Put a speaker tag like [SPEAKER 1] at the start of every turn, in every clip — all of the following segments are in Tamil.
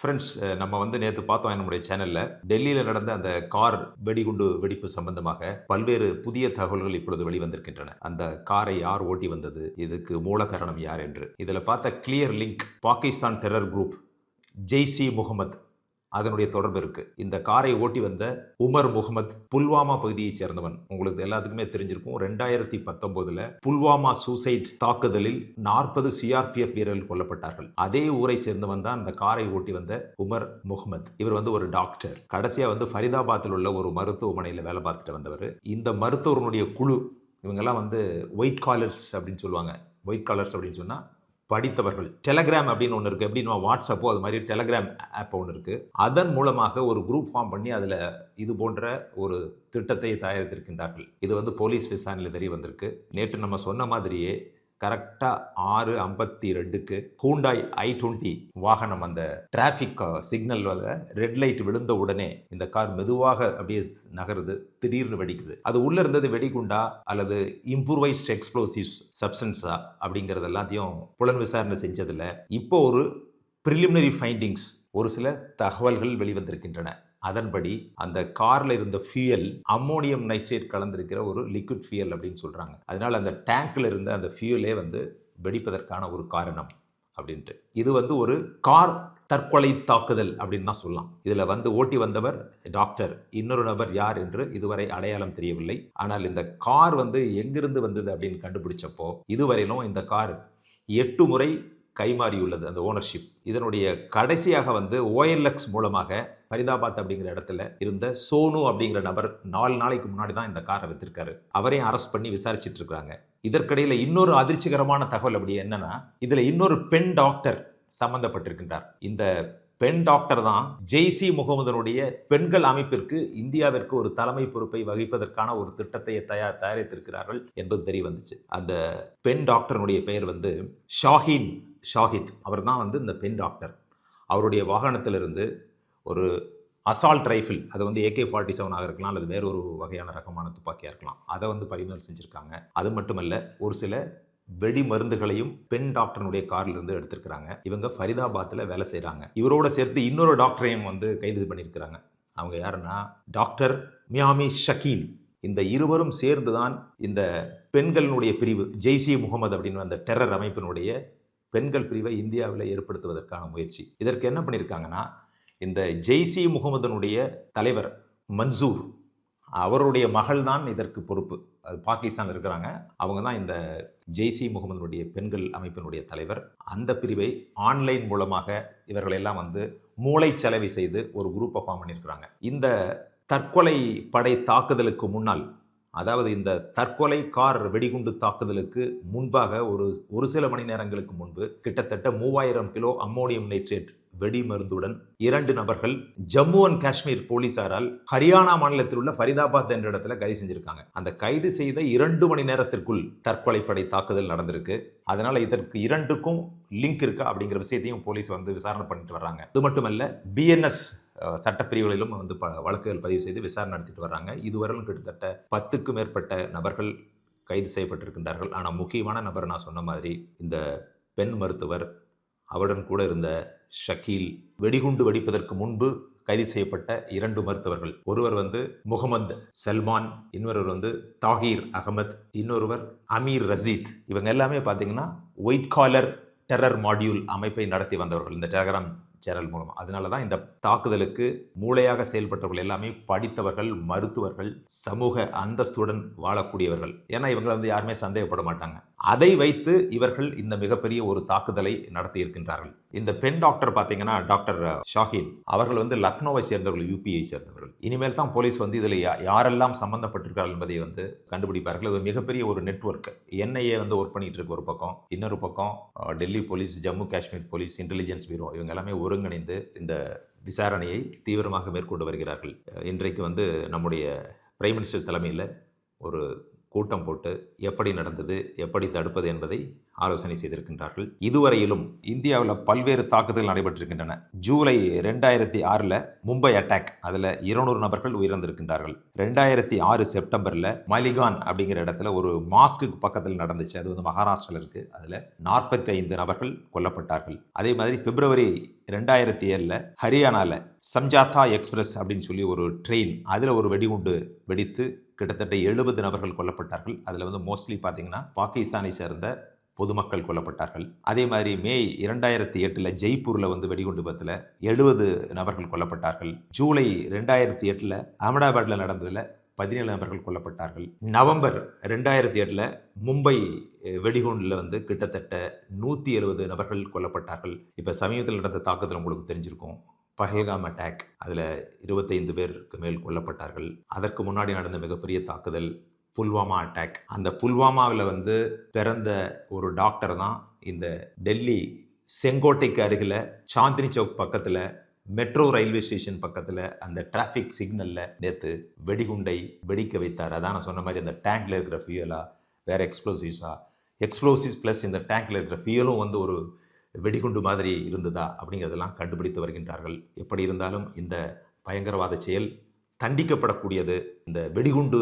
[SPEAKER 1] ஃப்ரெண்ட்ஸ் நம்ம வந்து நேற்று பார்த்தோம் நம்முடைய சேனலில் டெல்லியில் நடந்த அந்த கார் வெடிகுண்டு வெடிப்பு சம்பந்தமாக பல்வேறு புதிய தகவல்கள் இப்பொழுது வெளிவந்திருக்கின்றன. அந்த காரை யார் ஓட்டி வந்தது? இதுக்கு மூல காரணம் யார் என்று. இதில் பார்த்த clear link Pakistan terror group Jaish Mohammed அதனுடைய தொடர்பு இருக்கு. இந்த காரை ஓட்டி வந்த உமர் முகமது புல்வாமா பகுதியை சேர்ந்தவன். உங்களுக்கு எல்லாத்துக்குமே தெரிஞ்சிருக்கும். ரெண்டாயிரத்தி பத்தொன்பதுல புல்வாமா சூசைட் தாக்குதலில் நாற்பது சிஆர்பிஎஃப் வீரர்கள் கொல்லப்பட்டார்கள். அதே ஊரை சேர்ந்தவன் தான் அந்த காரை ஓட்டி வந்த உமர் முகமது. இவர் வந்து ஒரு டாக்டர். கடைசியா வந்து ஃபரிதாபாத்தில் உள்ள ஒரு மருத்துவமனையில் வேலை பார்த்துட்டு வந்தவர். இந்த மருத்துவர்களுடைய குழு இவங்கெல்லாம் வந்து ஒயிட் காலர்ஸ் அப்படின்னு சொல்லுவாங்க. ஒயிட் காலர்ஸ் அப்படின்னு சொன்னா படித்தவர்கள். டெலகிராம் அப்படின்னு ஒன்று இருக்குது எப்படின்னா வாட்ஸ்அப்போ அது மாதிரி டெலகிராம் ஆப் ஒன்று இருக்குது அதன் மூலமாக ஒரு குரூப் ஃபார்ம் பண்ணி அதில் இது போன்ற ஒரு திட்டத்தை தயாரித்திருக்கின்றார்கள். இது வந்து போலீஸ் விசாரணையில் தெரிய வந்திருக்கு. நேற்று நம்ம சொன்ன மாதிரியே கரெக்டாக ஆறு ஐம்பத்தி ரெண்டுக்கு ஹூண்டாய் ஐ டுவெண்ட்டி வாகனம் அந்த டிராஃபிக் சிக்னல் ரெட் லைட் விழுந்த உடனே இந்த கார் மெதுவாக அப்படியே நகருது திடீர்னு வெடிக்குது. அது உள்ளே இருந்தது வெடிகுண்டா அல்லது இம்ப்ரூவைஸ்ட் எக்ஸ்ப்ளோசிவ்ஸ் சப்ஸ்டன்ஸா அப்படிங்கிறது எல்லாத்தையும் புலன் விசாரணை செஞ்சதில் இப்போ ஒரு ப்ரிலிமினரி ஃபைண்டிங்ஸ் ஒரு சில தகவல்கள் வெளிவந்திருக்கின்றன. அதன்படி அந்த கார்ல இருந்த ஃபியூயல் அம்மோனியம் நைட்ரேட் கலந்திருக்கிற ஒரு லிக்விட் ஃபியூயல் அப்படின்னு சொல்றாங்க. அதனால அந்த டேங்க்ல இருந்த அந்த ஃபியூயலே வந்து வெடிப்பதற்கான ஒரு காரணம் அப்படின்ட்டு. இது வந்து ஒரு கார் தற்கொலை தாக்குதல் அப்படின்னு தான் சொல்லலாம். இதில் வந்து ஓட்டி வந்தவர் டாக்டர் இன்னொரு நபர் யார் என்று இதுவரை அடையாளம் தெரியவில்லை. ஆனால் இந்த கார் வந்து எங்கிருந்து வந்தது அப்படின்னு கண்டுபிடிச்சப்போ இதுவரையிலும் இந்த கார் எட்டு முறை கைமாறியுள்ளது அந்த ஓனர்ஷிப் இதனுடைய கடைசியாக வந்து ஓஎல்எக்ஸ் மூலமாக ஃபரிதாபாத் அப்படிங்கிற இடத்துல இருந்த சோனு அப்படிங்கிற நபர் நாலு நாளைக்கு முன்னாடி தான் இந்த காரை வித்திருக்காரு. அவரையும் அரெஸ்ட் பண்ணி விசாரிச்சுட்டு இருக்காங்க. இதற்கிடையில் இன்னொரு அதிர்ச்சிகரமான தகவல் அப்படி என்னன்னா இதில் இன்னொரு பெண் டாக்டர் சம்பந்தப்பட்டிருக்கின்றார். இந்த பெண் டாக்டர் தான் ஜெய்சி முகமதனுடைய பெண்கள் அமைப்பிற்கு இந்தியாவிற்கு ஒரு தலைமை பொறுப்பை வகிப்பதற்கான ஒரு திட்டத்தை தயார் தயாரித்திருக்கிறார்கள் என்பது தெரிய வந்துச்சு. அந்த பெண் டாக்டருடைய பெயர் வந்து ஷாஹின் ஷாஹித் அவர் தான் வந்து இந்த பெண் டாக்டர் அவருடைய வாகனத்திலிருந்து ஒரு அசால்ட் ரைஃபிள் அது வந்து ஏகே ஃபார்ட்டி செவனாக இருக்கலாம் அல்லது வேற ஒரு வகையான ரகமான துப்பாக்கியாக இருக்கலாம் அதை வந்து பறிமுதல் செஞ்சுருக்காங்க. அது மட்டுமல்ல ஒரு சில வெடி மருந்துகளையும் பெண் டாக்டருடைய கார்ல இருந்து எடுத்திருக்கிறாங்க. இவங்க ஃபரிதாபாத்தில் வேலை செய்கிறாங்க இவரோட சேர்த்து இன்னொரு டாக்டரையும் வந்து கைது பண்ணியிருக்கிறாங்க. அவங்க யாருன்னா டாக்டர் மியாமி ஷக்கீல் இந்த இருவரும் சேர்ந்து தான் இந்த பெண்களினுடைய பிரிவு ஜெய்சி முகமது அப்படின்னு அந்த டெரர் அமைப்பினுடைய பெண்கள் பிரிவை இந்தியாவில் ஏற்படுத்துவதற்கான முயற்சி. இதற்கு என்ன பண்ணியிருக்காங்கன்னா இந்த ஜெய்சி முகமதனுடைய தலைவர் மன்சூர் அவருடைய மகள் தான் இதற்கு பொறுப்பு. அது பாகிஸ்தான் இருக்கிறாங்க. அவங்க தான் இந்த ஜெய்சி முகமதனுடைய பெண்கள் அமைப்பினுடைய தலைவர். அந்த பிரிவை ஆன்லைன் மூலமாக இவர்கள் எல்லாம் வந்து மூளைச்சலவை செய்து ஒரு குரூப்பை ஃபார்ம் பண்ணியிருக்கிறாங்க இந்த தற்கொலை படை தாக்குதலுக்கு முன்னால் அதாவது இந்த தற்கொலை கார் வெடிகுண்டு தாக்குதலுக்கு முன்பாக ஒரு ஒரு சில மணி நேரங்களுக்கு முன்பு கிட்டத்தட்ட மூவாயிரம் கிலோ அம்மோனியம் நைட்ரேட் வெடி மருந்துடன் இரண்டு நபர்கள் ஜம்மு அண்ட் காஷ்மீர் போலீசாரால் ஹரியானா மாநிலத்தில் உள்ள ஃபரிதாபாத் என்ற இடத்துல கைது செஞ்சிருக்காங்க. அந்த கைது செய்த இரண்டு மணி நேரத்திற்குள் தற்கொலை படை தாக்குதல் நடந்திருக்கு. அதனால இதற்கு இரண்டுக்கும் லிங்க் இருக்கா அப்படிங்கிற விஷயத்தையும் போலீஸ் வந்து விசாரணை பண்ணிட்டு வர்றாங்க. அது மட்டுமல்ல பிஎன்எஸ் சட்டப்பிரிவுகளிலும் வந்து ப வழக்குகள் பதிவு செய்து விசாரணை நடத்திட்டு வர்றாங்க. இதுவரையிலும் கிட்டத்தட்ட பத்துக்கும் மேற்பட்ட நபர்கள் கைது செய்யப்பட்டிருக்கின்றார்கள். ஆனால் முக்கியமான நபர் நான் சொன்ன மாதிரி இந்த பெண் மருத்துவர் அவருடன் கூட இருந்த ஷக்கீல் வெடிகுண்டு வெடிப்பதற்கு முன்பு கைது செய்யப்பட்ட இரண்டு மருத்துவர்கள். ஒருவர் வந்து முகமது சல்மான் இன்னொருவர் வந்து தாகீர் அகமத் இன்னொருவர் அமீர் ரசீக் இவங்க எல்லாமே பார்த்தீங்கன்னா ஒயிட் காலர் டெரர் மாடியூல் அமைப்பை நடத்தி வந்தவர்கள். இந்த டெலகிராம் சேனல் மூலம். அதனால தான் இந்த தாக்குதலுக்கு மூளையாக செயல்பட்டவர்கள் எல்லாமே படித்தவர்கள் மருத்துவர்கள் சமூக அந்தஸ்துடன் வாழக்கூடியவர்கள். ஏன்னா இவங்களை வந்து யாருமே சந்தேகப்பட மாட்டாங்க. அதை வைத்து இவர்கள் இந்த மிகப்பெரிய ஒரு தாக்குதலை நடத்தி இருக்கின்றார்கள் இந்த பெண் டாக்டர் பார்த்தீங்கன்னா டாக்டர் ஷாஹின் அவர்கள் வந்து லக்னோவை சேர்ந்தவர்கள் யூபிஐ சேர்ந்தவர்கள். இனிமேல் தான் போலீஸ் வந்து இதில் யாரெல்லாம் சம்மந்தப்பட்டிருக்கிறார்கள் என்பதை வந்து கண்டுபிடிப்பார்கள். இது மிகப்பெரிய ஒரு நெட்ஒர்க் என்ஐஏ வந்து ஒர்க் பண்ணிட்டு இருக்கு ஒரு பக்கம். இன்னொரு பக்கம் Delhi police Jammu Kashmir police intelligence bureau இவங்க எல்லாமே ஒருங்கிணைந்து இந்த விசாரணையை தீவிரமாக மேற்கொண்டு வருகிறார்கள். இன்றைக்கு வந்து நம்முடைய பிரைம் மினிஸ்டர் தலைமையில் ஒரு கூட்டம் போட்டு எப்படி நடந்தது எப்படி தடுப்பது என்பதை ஆலோசனை செய்திருக்கின்றார்கள். இதுவரையிலும் இந்தியாவில் பல்வேறு தாக்குதல் நடைபெற்றிருக்கின்றன. ஜூலை ரெண்டாயிரத்தி ஆறில் மும்பை அட்டாக் அதில் இருநூறு நபர்கள் உயிரிழந்திருக்கின்றார்கள். ரெண்டாயிரத்தி ஆறு செப்டம்பரில் மலிகான் அப்படிங்கிற இடத்துல ஒரு மாஸ்க்கு பக்கத்தில் நடந்துச்சு. அது வந்து மகாராஷ்டிரில் இருக்குது அதில் நாற்பத்தி ஐந்து நபர்கள் கொல்லப்பட்டார்கள். அதே மாதிரி பிப்ரவரி ரெண்டாயிரத்தி ஏழில் ஹரியானாவில் சம்ஜாத்தா எக்ஸ்பிரஸ் அப்படின்னு சொல்லி ஒரு ட்ரெயின் அதில் ஒரு வெடிகுண்டு வெடித்து கிட்டத்தட்ட எழுபது நபர்கள் கொல்லப்பட்டார்கள். அதில் வந்து மோஸ்ட்லி பார்த்தீங்கன்னா பாகிஸ்தானை சேர்ந்த பொதுமக்கள் கொல்லப்பட்டார்கள். அதே மாதிரி மே இரண்டாயிரத்தி எட்டில் ஜெய்ப்பூரில் வந்து வெடிகுண்டு விபத்தில் எழுபது நபர்கள் கொல்லப்பட்டார்கள். ஜூலை ரெண்டாயிரத்தி எட்டில் அகமதாபாத்தில் நடந்ததில் பதினேழு நபர்கள் கொல்லப்பட்டார்கள். நவம்பர் ரெண்டாயிரத்தி எட்டில் மும்பை வெடிகுண்டில் வந்து கிட்டத்தட்ட நூற்றி எழுபது நபர்கள் கொல்லப்பட்டார்கள். இப்போ சமீபத்தில் நடந்த தாக்குதல் உங்களுக்கு தெரிஞ்சிருக்கும். பஹல்காம் அட்டாக். அதில் இருபத்தைந்து பேருக்கு மேல் கொல்லப்பட்டார்கள். அதற்கு முன்னாடி நடந்த மிகப்பெரிய தாக்குதல் புல்வாமா அட்டாக். அந்த புல்வாமாவில் வந்து பிறந்த ஒரு டாக்டர் தான் இந்த டெல்லி செங்கோட்டைக்கு அருகில் சாந்தினி சௌக் பக்கத்தில் மெட்ரோ ரயில்வே ஸ்டேஷன் பக்கத்தில் அந்த டிராஃபிக் சிக்னலில் நேற்று வெடிகுண்டை வெடிக்க வைத்தார். அதான் நான் சொன்ன மாதிரி அந்த டேங்கில் இருக்கிற ஃபியூலா வேறு எக்ஸ்ப்ளோசிவ்ஸா எக்ஸ்ப்ளோசிவ்ஸ் ப்ளஸ் இந்த டேங்கில் இருக்கிற ஃபியூயலும் வந்து ஒரு வெடிகுண்டு மாதிரி இருந்ததா அப்படிங்கிறதெல்லாம் கண்டுபிடித்து வருகின்றார்கள். எப்படி இருந்தாலும் இந்த பயங்கரவாத செயல் தண்டிக்கப்படக்கூடியது. இந்த வெடிகுண்டு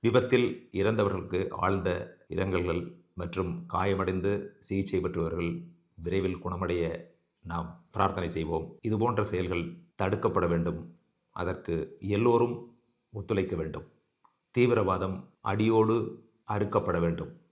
[SPEAKER 1] விபத்தில் இறந்தவர்களுக்கு ஆழ்ந்த இரங்கல்கள் மற்றும் காயமடைந்து சிகிச்சை பெற்றவர்கள் விரைவில் குணமடைய நாம் பிரார்த்தனை செய்வோம். இதுபோன்ற செயல்கள் தடுக்கப்பட வேண்டும். அதற்கு எல்லோரும் ஒத்துழைக்க வேண்டும். தீவிரவாதம் அடியோடு அறுக்கப்பட வேண்டும்.